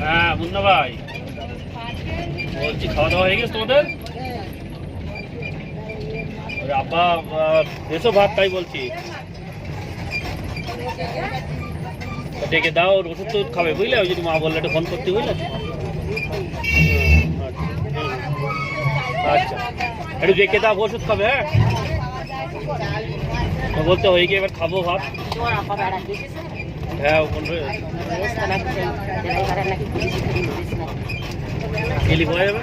হ্যাঁ মুন্না ভাই। বলছি খাওয়া দাওয়া হয়ে গেছে তোমাদের? আব্বা এসো ভাত, তাই বলছি। ডেকে দাও, ওর ওষুধ তো খাবে, বুঝলে? ওই যদি মা বললে একটু ফোন করতে বুঝলে? আচ্ছা। একটু ডেকে দাও ওষুধ খাবে হ্যাঁ? বলতে হয়ে গিয়ে এবার খাব ভাত। হ্যাঁ নাকি গেলি হয়ে যাবে?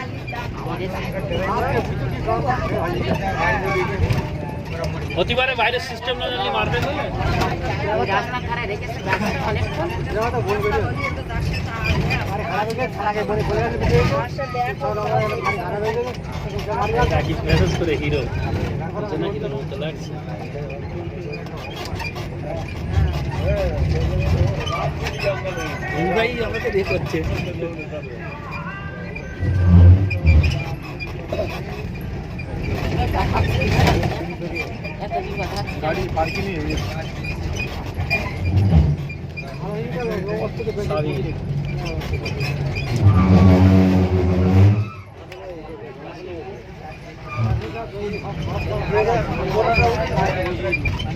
প্রতিবারে বাইরের সিস্টেম না জানলে মারবে বলে হিরো লাগছে? ভাই আমাকে দিয়ে করছে। গাড়ি পার্কিং どうだ?